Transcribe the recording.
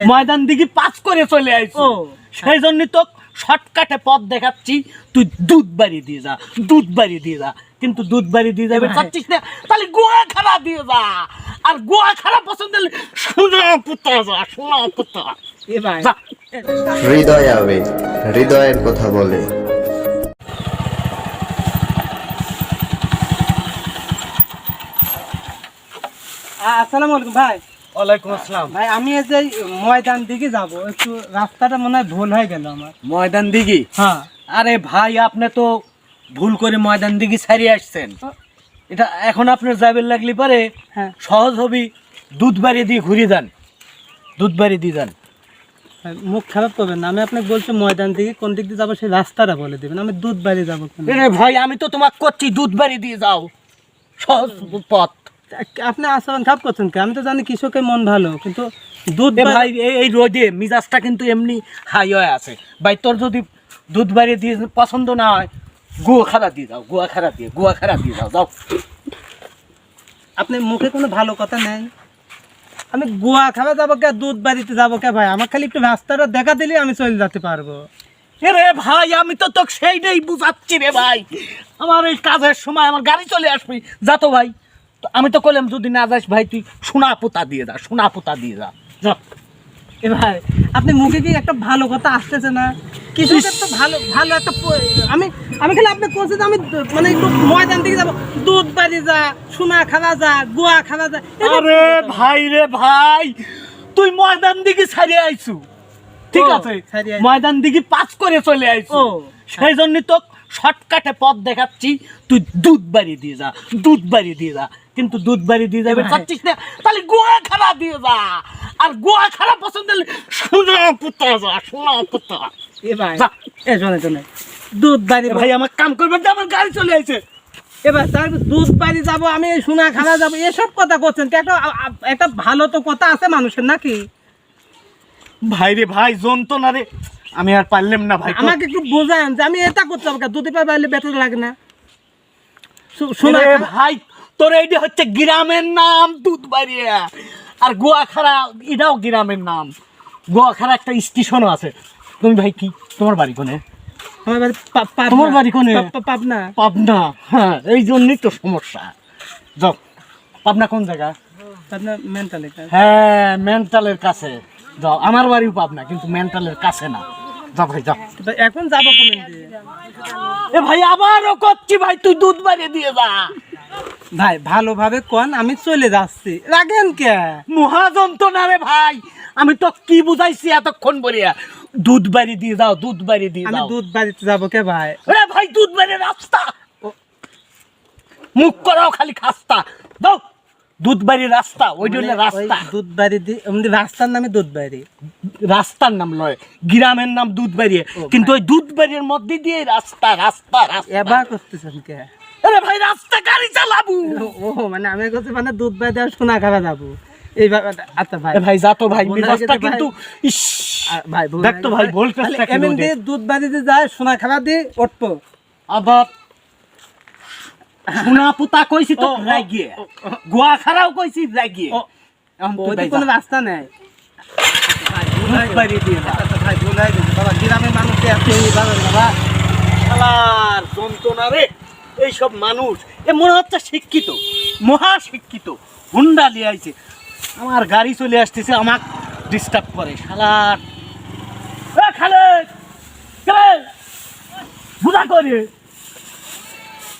ময়দান দিকে পাস করে চলে আইছো সেই জন্য তো শর্টকাটে পথ দেখাচ্ছি তুই দুধ বাড়ি দিয়ে যা দুধ বাড়ি দিয়ে যা। কিন্তু দুধ বাড়ি দিয়ে যাবে ভাই। চাচ্ছিস না তাহলে গোয়া খারা দিয়ে যা। আর গোয়া খারা পছন্দ হলে সোনা পুত্র যা সোনা পুত্র এ ভাই যা। হৃদয় আবেগ হৃদয়ের কথা বলে। আসসালামু আলাইকুম ভাই। ওয়ালাইকুম আসসালাম। ভাই আমি এই যে ময়দান দিকে যাব একটু রাস্তাটা মনে হয় ভুল হয়ে গেল আমার। ময়দান দিঘি হ্যাঁ। আরে ভাই আপনি তো ভুল করে ময়দান দিঘি ছাড়িয়ে আসছেন। এটা এখন আপনার যাবেন লাগলে পারে হ্যাঁ। সহজ হবি দুধ বাড়ি দিয়ে ঘুরিয়ে যান। দুধ বাড়ি দিয়ে যান। মুখ খারাপ করবেন না। আমি আপনাকে বলছি ময়দান দিকে কোন দিক দিয়ে যাব সেই রাস্তাটা বলে দিবেন। আমি দুধ বাড়ি যাব ভাই আমি তো তোমাকে করছি দুধ বাড়ি দিয়ে যাও। সহজ পথ। আপনি আচরণ খারাপ করছেন কি আমি তো জানি কৃষকের মন ভালো কিন্তু দুধ ভাই এই- রোদে মিজাজটা কিন্তু এমনি হাই হয়ে আছে। ভাই তোর যদি দুধ বাড়ি দিয়ে পছন্দ না হয় গুয়া খারা দিয়ে যাও গুয়া খারা দিয়ে গুয়া খারা দিয়ে যাও যাও। আপনি মুখে কোনো ভালো কথা নেই? আমি গুয়া খাওয়া যাব কে দুধ বাড়িতে যাব কে ভাই? আমার খালি একটু রাস্তাটা দেখা দিলে আমি চলে যেতে পারব। এরে ভাই আমি তো তোকে সেইটাই বুঝাচ্ছি রে ভাই। আমার এই কাজের সময় আমার গাড়ি চলে আসবি যা তো ভাই। আমি তো কইলাম যদি না যাস ভাই তুই সোনা পোতা দিয়ে যা সোনা পোতা দিয়ে যা। এ ভাই আপনি মুখে কি একটা ভালো কথা আসতেছে না? কিছু তো ভালো ভালো একটা আমি আমি খালি আপনি যে আমি মানে একটু ময়দান দিকে যাব। দুধ বাড়ি যা সোনা খাওয়া যা গোয়া খাওয়া যা আরে ভাই রে ভাই তুই ময়দান দিকে ছাড়িয়ে আইছু। ঠিক আছে? ময়দান দিকে পাস করে চলে আইছু। সেই জন্য তো শর্টকাটে পথ দেখাচ্ছি তুই দুধ বাড়িয়ে দিয়ে যা দুধ বাড়িয়ে দিয়ে যা। কিন্তু দুধ বাড়ি দিয়ে যাবে চাচ্ছিস না? তাহলে গোয়া খারা দিয়ে যা। আর গোয়া খারা পছন্দ হলে সোনা পুত্র যা সোনা পুত্র। এ ভাই। এ শোনে শোনে দুধ বাড়ি ভাই আমার কাম করবে না, আমার গাড়ি চলে আইছে। এবার তার দুধ বাড়ি যাব আমি সোনা খাওয়া যাব এসব কথা করছেন একটা একটা ভালো তো কথা আছে মানুষের নাকি? ভাই রে ভাই যন্ত্রণা রে। আমি আর পারলাম না ভাই আমাকে একটু বোঝান যে আমি এটা করতে হবে দুধে পাই বাইলে বেতন লাগে না। শো- সোনা এরে খাওয়া- ভাই তোর এইটা হচ্ছে গ্রামের নাম দুধবাড়িয়া আর গোয়াখাড়া এটাও গ্রামের নাম। গোয়াখাড়া একটা স্টেশনও আছে। তুমি ভাই কি? তোমার বাড়ি কোনে? আমার বাড়ি পাবনা। তোমার বাড়ি কোনে? পা- পা- পাবনা। পাবনা হ্যাঁ এই জন্যই তো সমস্যা। যাও পাবনা কোন জায়গা? পাবনা হ্যাঁ মেন্টালের কাছে। যাও আমার বাড়িও পাবনা কিন্তু মেন্টালের কাছে না। যাও ভাই যাও। এখন যাব দিয়ে এ ভাই আবারও করছি ভাই তুই দুধ বাড়িয়ে দিয়ে যা। ভাই ভালোভাবে কোন আমি চলে যাচ্ছি। রাখেন কে? মহাযন্ত্রণা রে ভাই আমি তো কি বুঝাইছি এতক্ষণ বলিয়া। দুধ বাড়ি দিয়ে দাও দুধ বাড়ি দিয়ে আমি দুধ বাড়িতে যাব কে ভাই? রে ভাই দুধ বাড়ি রাস্তা। মুখ করাও খালি খাস্তা। দাও দুধ বাড়ি রাস্তা ওই জন্য মানে রাস্তা ওই দুধ বাড়ি দি এমনি রাস্তার নামে দুধবাড়ি। রাস্তার নাম লয় গ্রামের নাম দুধ বাড়ি কিন্তু ওই দুধ বাড়ির মধ্যে দিয়ে রাস্তা রাস্তা রাস্তা। এবার করতেছেন কে? আরে ভাই রাস্তা গাড়ি চালাবু। ও মানে আমি মানে আর সোনা খাওয়া যাব। এই ব্যাপারটা আচ্ছা ভাই। ভাই যা তো ভাই মেজাজটা। কিন্তু ইস। ভাই দেখ তো ভাই ভোল্টেজটা তাহলে এমনি দিয়ে দুধ বাড়িতে যায় সোনা খাওয়া দিয়ে উঠবো। আবার সোনা পুতা কইছি তো লাগিয়ে গোয়া খারাও কইছি লাগিয়ে ও, এখন তুই ওইদিকে ভাই কোনো রাস্তা নেই। গ্রামের মানুষ যন্ত্রণা রে। এইসব মানুষ। এ মনে হচ্ছে শিক্ষিত মহা শিক্ষিত হুন্ডা নিয়ে আইছে। আমার গাড়ি চলে আসতেছে আমাক ডিস্টার্ব করে শালার খালেদ! বুঝা করে